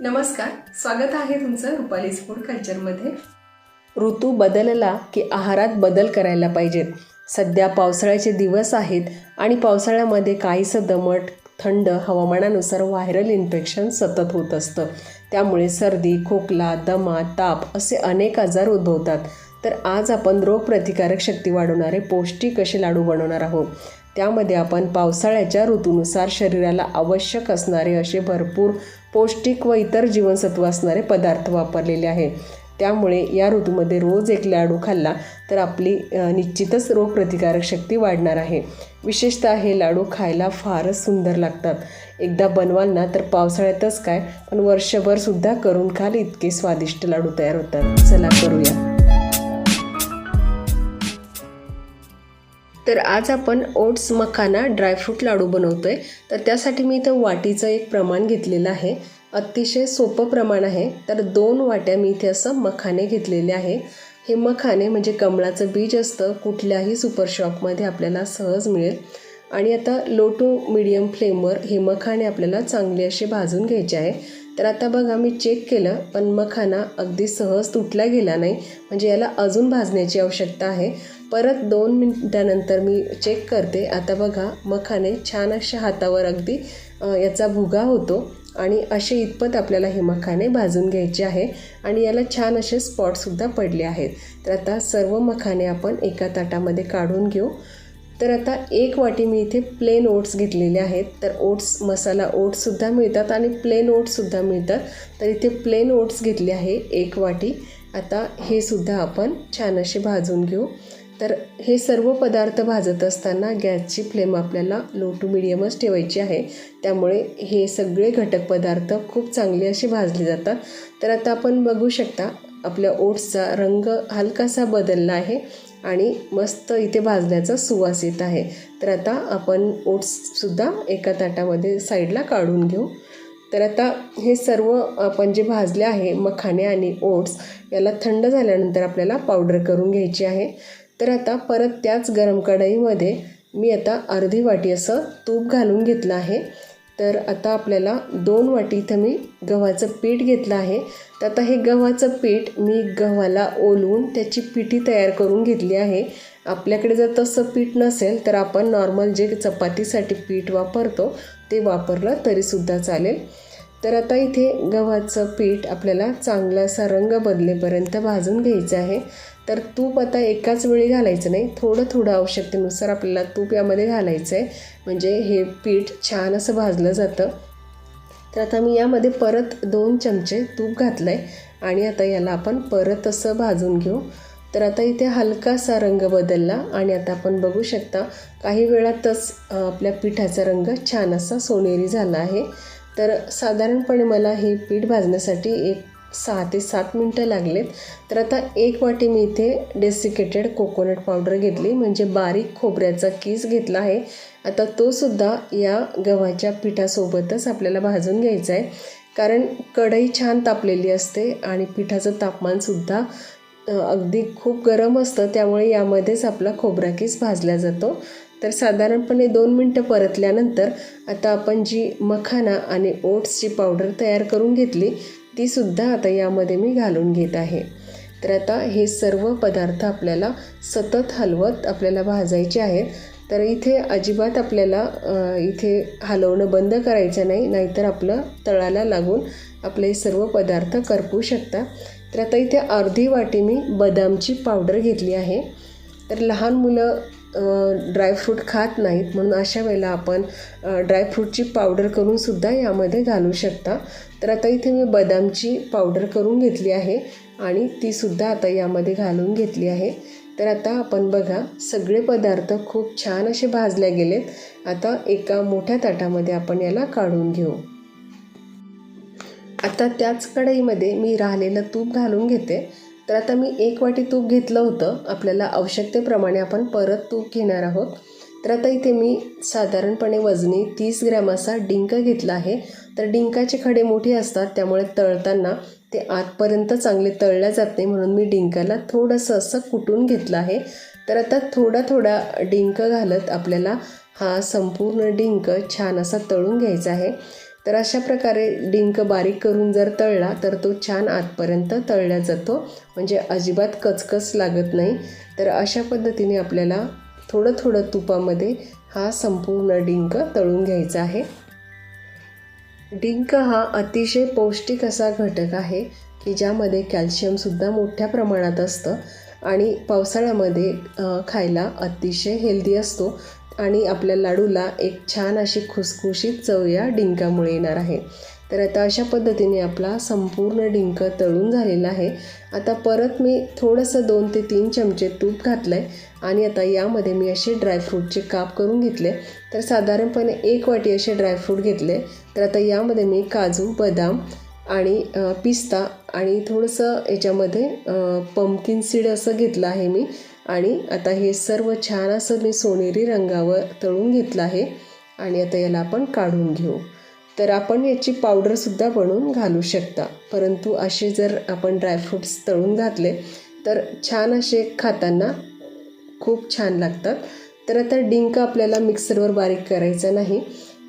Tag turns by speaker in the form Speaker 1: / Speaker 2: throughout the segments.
Speaker 1: नमस्कार स्वागत आहे तुमचं रुपालीज फूड कल्चरमध्ये.
Speaker 2: ऋतू बदलला की आहारात बदल करायला पाहिजेत. सध्या पावसाळ्याचे दिवस आहेत आणि पावसाळ्यामध्ये काहीसं दमट थंड हवामानानुसार व्हायरल इन्फेक्शन सतत होत असतं. त्यामुळे सर्दी खोकला दमा ताप असे अनेक आजार उद्भवतात. तर आज आपण रोगप्रतिकारक शक्ती वाढवणारे पौष्टिक असे लाडू बनवणार आहोत. त्यामध्ये आपण पावसाळ्याच्या ऋतूनुसार शरीराला आवश्यक असणारे असे भरपूर पौष्टिक व इतर जीवनसत्व असणारे पदार्थ वापरलेले आहे. त्यामुळे या ऋतूमध्ये रोज एक लाडू खाल्ला तर आपली निश्चितच रोगप्रतिकारक शक्ती वाढणार आहे. विशेषतः हे लाडू खायला फारच सुंदर लागतात. एकदा बनवाल ना तर पावसाळ्यातच काय पण वर्षभरसुद्धा करून खाल इतके स्वादिष्ट लाडू तयार होतात. चला करूया. तर आज आपण ओट्स मखाना ड्रायफ्रूट लाडू बनवतो आहे तर त्यासाठी मी इथं वाटीचं एक प्रमाण घेतलेलं आहे. अतिशय सोपं प्रमाण आहे. तर दोन वाट्या मी इथे असं मखाने घेतलेले आहे. हे मखाने म्हणजे कमळाचं बीज असतं. कुठल्याही सुपर शॉपमध्ये आपल्याला सहज मिळेल. आणि आता लो टू मिडियम फ्लेमवर हे मखाने आपल्याला चांगले असे भाजून घ्यायचे आहे. तर आता बघा मी चेक केलं पण मखाना अगदी सहज तुटला गेला नाही. म्हणजे याला अजून भाजण्याची आवश्यकता आहे. परत दोन मिनटानंतर मी चेक करते. आता बघा मखाने छान अशा हातावर अगदी याचा भुगा होतो आणि असे इतपत आपल्याला हे मखाने भाजून घ्यायचे आहे आणि याला छान असे स्पॉटसुद्धा पडले आहेत. तर आता सर्व मखाने आपण एका ताटामध्ये काढून घेऊ. तर आता एक वाटी मी इथे प्लेन ओट्स घेतलेले आहेत. तर ओट्स मसाला ओट्ससुद्धा मिळतात आणि प्लेन ओट्ससुद्धा मिळतात. तर इथे प्लेन ओट्स घेतले आहे एक वाटी. आता हे सुद्धा आपण छान असे भाजून घेऊ. तर हे सर्व पदार्थ भाजत असताना गॅसची फ्लेम आपल्याला लो टू मिडियमच ठेवायची आहे. त्यामुळे हे सगळे घटक पदार्थ खूप चांगले असे भाजले जातात. तर आता आपण बघू शकता आपल्या ओट्सचा रंग हलकासा बदलला आहे आणि मस्त इथे भाजण्याचा सुवास येत आहे. तर आता आपण ओट्ससुद्धा एका ताटामध्ये साईडला काढून घेऊ. तर आता हे सर्व आपण जे भाजले आहे मखाने आणि ओट्स याला थंड झाल्यानंतर आपल्याला पावडर करून घ्यायची आहे. तर आता परत त्याच गरम कढईमध्ये मी आता अर्धी वाटी असं तूप घालून घेतलं आहे. तर आता आपल्याला दोन वाटी इथं मी गव्हाचं पीठ घेतलं आहे. तर आता हे गव्हाचं पीठ मी गव्हाला ओलवून त्याची पिठी तयार करून घेतली आहे. आपल्याकडे जर तसं पीठ नसेल तर आपण नॉर्मल जे चपातीसाठी पीठ वापरतो ते वापरलं तरीसुद्धा चालेल. तर आता इथे गव्हाचं पीठ आपल्याला चांगला असा रंग बदलेपर्यंत भाजून घ्यायचं आहे. तर तूप आता एकाच वेळी घालायचं नाही. थोडं थोडं आवश्यकतेनुसार आपल्याला तूप यामध्ये घालायचं आहे म्हणजे हे पीठ छान असं भाजलं जातं. तर आता मी यामध्ये परत दोन चमचे तूप घातलं आहे आणि आता याला आपण परत असं भाजून घेऊ. तर आता इथे हलकासा रंग बदलला. आणि आता आपण बघू शकता काही वेळातच आपल्या पिठाचा रंग छान असा सोनेरी झाला आहे. तर साधारणपणे मला हे पीठ भाजण्यासाठी एक सहा ते सात मिनटं लागलेत. तर आता एक वाटी मी इथे डेसिकेटेड कोकोनट पावडर घेतली. म्हणजे बारीक खोबऱ्याचा केस घेतला आहे. आता तो सुद्धा या गव्हाच्या पिठासोबतच आपल्याला भाजून घ्यायचा आहे कारण कढई छान तापलेली असते आणि पिठाचं तापमानसुद्धा अगदी खूप गरम असतं. त्यामुळे यामध्येच आपला खोबरा केस भाजला जातो. तर साधारणपणे दोन मिनटं परतल्यानंतर आता आपण जी मखाना आणि ओट्सची पावडर तयार करून घेतली ती सुद्धा आता यामध्ये मी घालून घेत आहे. तर आता हे सर्व पदार्थ आपल्याला सतत हलवत आपल्याला भाजायचे आहेत. तर इथे अजिबात आपल्याला इथे हलवणं बंद करायचं नाही नाहीतर आपलं तळाला लागून आपले सर्व पदार्थ करपू शकता. तर आता इथे अर्धी वाटी मी बदामची पावडर घेतली आहे. तर लहान मुलं ड्रायफ्रूट खात नाहीत. म्हणून अशा वेळेला आपण ड्रायफ्रूटची पावडर करूनसुद्धा यामध्ये घालू शकता. तर आता इथे मी बदामची पावडर करून घेतली आहे आणि तीसुद्धा आता यामध्ये घालून घेतली आहे. तर आता आपण बघा सगळे पदार्थ खूप छान असे भाजले गेलेत. आता एका मोठ्या ताटामध्ये आपण याला काढून घेऊ. आता त्याच कढईमध्ये मी राहिलेलं तूप घालून घेते. तर आता मी एक वाटी तूप घेतलं होतं. आपल्याला आवश्यकतेप्रमाणे आपण परत तूप घेणार आहोत. तर आता इथे मी साधारणपणे वजनी तीस ग्रॅम असा डिंक घेतला आहे. तर डिंकाचे खडे मोठे असतात त्यामुळे तळताना ते आतपर्यंत चांगले तळल्या जात नाही म्हणून मी डिंकाला थोडंसं असं कुटून घेतलं आहे. तर आता थोडा थोडा डिंक घालत आपल्याला हा संपूर्ण डिंक छान असा तळून घ्यायचा आहे. तर अशा प्रकारे डिंक बारीक करून जर तळला तर तो छान आतपर्यंत तळला जातो. म्हणजे अजिबात कचकच लागत नाही. तर अशा पद्धतीने आपल्याला थोडं थोडं तुपामध्ये हा संपूर्ण डिंक तळून घ्यायचा आहे. डिंक हा अतिशय पौष्टिक असा घटक आहे की ज्यामध्ये कॅल्शियमसुद्धा मोठ्या प्रमाणात असतं आणि पावसाळ्यामध्ये खायला अतिशय हेल्दी असतो. आणि आपल्या लाडूला एक छान अशी खुसखुशीत चव या डिंकामुळे येणार आहे. तर आता अशा पद्धतीने आपला संपूर्ण डिंक तळून झालेला आहे. आता परत मी थोडंसं दोन ते तीन चमचे तूप घातलं आहे आणि आता यामध्ये मी असे ड्रायफ्रूटचे काप करून घेतले. तर साधारणपणे एक वाटी असे ड्रायफ्रूट घेतले. तर आता यामध्ये मी काजू बदाम आणि पिस्ता आणि थोडंसं याच्यामध्ये पंपकिन सीड असं घेतलं आहे मी. आणि आता हे सर्व छान असं मी सोनेरी रंगावर तळून घेतलं आहे आणि आता याला आपण काढून घेऊ. तर आपण याची पावडरसुद्धा बनवून घालू शकता. परंतु असे जर आपण ड्रायफ्रूट्स तळून घातले तर छान असे खाताना खूप छान लागतात. तर आता डिंक आपल्याला मिक्सरवर बारीक करायचं नाही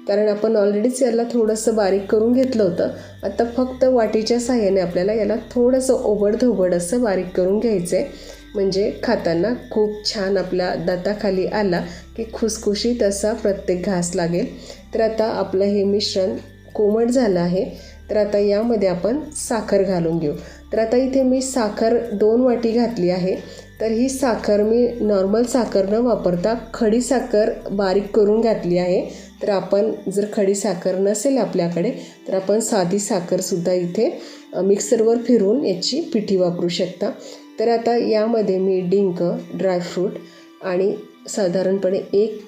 Speaker 2: कारण आपण ऑलरेडीच याला थोडंसं बारीक करून घेतलं होतं. आता फक्त वाटीच्या साह्याने आपल्याला याला थोडंसं ओबडधोबड असं बारीक करून घ्यायचं आहे म्हणजे खाताना खूप छान आपल्या दाताखाली आला की खुसखुशीत असा प्रत्येक घास लागेल. तर आता आपलं हे मिश्रण कोमट झालं आहे. तर आता यामध्ये आपण साखर घालून घेऊ. तर आता इथे मी साखर दोन वाटी घातली आहे. तर ही साखर मी नॉर्मल साखर न वापरता खडी साखर बारीक करून घातली आहे. तर आपण जर खडी साखर नसेल आपल्याकडे तर आपण साधी साखरसुद्धा इथे मिक्सरवर फिरून याची पिठी वापरू शकता. तर आता यामध्ये मी डिंक ड्रायफ्रूट आणि साधारणपणे एक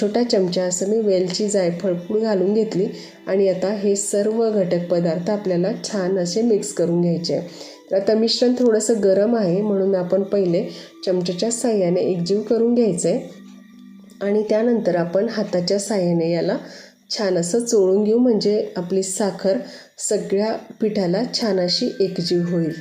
Speaker 2: छोटा चमचा असं मी वेलची जायफळ पूड घालून घेतली आणि आता हे सर्व घटक पदार्थ आपल्याला छान असे मिक्स करून घ्यायचे. तर आता मिश्रण थोडंसं गरम आहे म्हणून आपण पहिले चमच्याच्या साह्याने एकजीव करून घ्यायचं आहे आणि त्यानंतर आपण हाताच्या साह्याने याला छान असं चोळून घेऊ म्हणजे आपली साखर सगळ्या पिठाला छान अशी एकजीव होईल.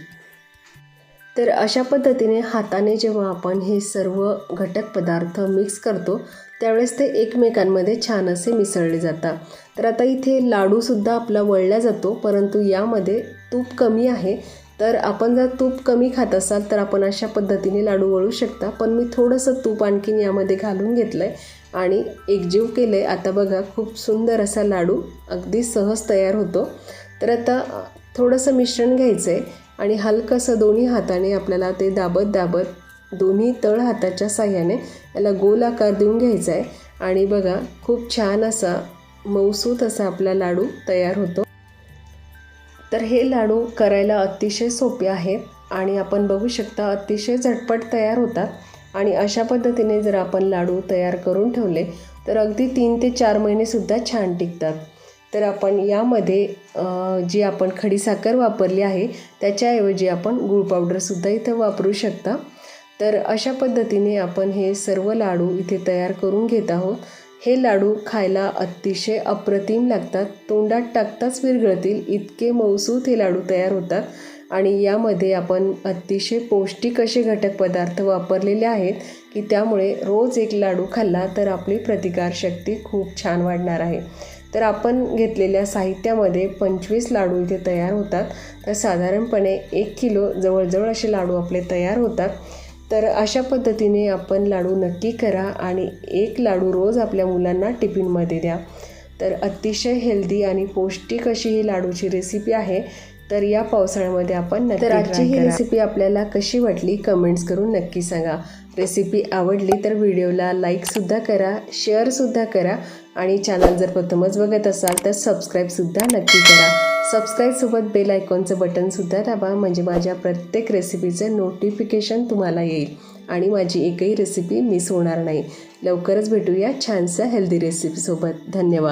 Speaker 2: तर अशा पद्धतीने हाताने जेव्हा आपण हे सर्व घटक पदार्थ मिक्स करतो त्यावेळेस ते एकमेकांमध्ये छान असे मिसळले जातात. तर आता इथे लाडूसुद्धा आपला वळला जातो परंतु यामध्ये तूप कमी आहे. तर आपण जर तूप कमी खात असाल तर आपण अशा पद्धतीने लाडू वळू शकता. पण मी थोडंसं तूप आणखीन यामध्ये घालून घेतलं आहे आणि एकजीव केलं आहे आता बघा खूप सुंदर असा लाडू अगदी सहज तयार होतो. तर आता थोडंसं मिश्रण घ्यायचं आहे आणि हलकंसं दोन्ही हाताने आपल्याला ते दाबत दाबत दोन्ही तळ हाताच्या साह्याने याला गोल आकार देऊन घ्यायचा आहे आणि बघा खूप छान असा मऊसूत असा आपला लाडू तयार होतो. तर हे लाडू करायला अतिशय सोपे आहेत आणि आपण बघू शकता अतिशय झटपट तयार होतात. आणि अशा पद्धतीने जर आपण लाडू तयार करून ठेवले तर अगदी तीन ते चार महिनेसुद्धा छान टिकतात. तर आपण यामध्ये जी आपण खडीसाखर वापरली आहे त्याच्याऐवजी आपण गूळ पावडरसुद्धा इथं वापरू शकता. तर अशा पद्धतीने आपण हे सर्व लाडू इथे तयार करून घेत आहोत. हे लाडू खायला अतिशय अप्रतिम लागतात. तोंडात टाकताच विरघळतील इतके मौसूत हे लाडू तयार होतात. आणि यामध्ये आपण अतिशय पौष्टिक असे घटक पदार्थ वापरलेले आहेत की त्यामुळे रोज एक लाडू खाल्ला तर आपली प्रतिकारशक्ती खूप छान वाढणार आहे. तर आपण घेतलेल्या साहित्यामध्ये पंचवीस लाडू इथे तयार होतात. तर साधारणपणे एक किलो जवळजवळ असे लाडू आपले तयार होतात. तर अशा पद्धतीने आपण लाडू नक्की करा आणि एक लाडू रोज आपल्या मुलांना टिफिनमध्ये द्या. तर अतिशय हेल्दी आणि पौष्टिक अशी ही लाडूची रेसिपी आहे. तर या पावसाळ्यामध्ये आपण नक्की तर आजची ही रेसिपी आपल्याला कशी वाटली कमेंट्स करून नक्की सांगा. रेसिपी आवडली तर व्हिडिओला लाईकसुद्धा करा शेअरसुद्धा करा आणि चॅनल जर प्रथमच बघत असाल तर सबस्क्राईबसुद्धा नक्की करा. सबस्क्राईबसोबत बेल आयकॉनचं बटनसुद्धा दाबा म्हणजे माझ्या प्रत्येक रेसिपीचं नोटिफिकेशन तुम्हाला येईल आणि माझी एकही रेसिपी मिस होणार नाही. लवकरच भेटूया छानशा हेल्दी रेसिपीसोबत धन्यवाद.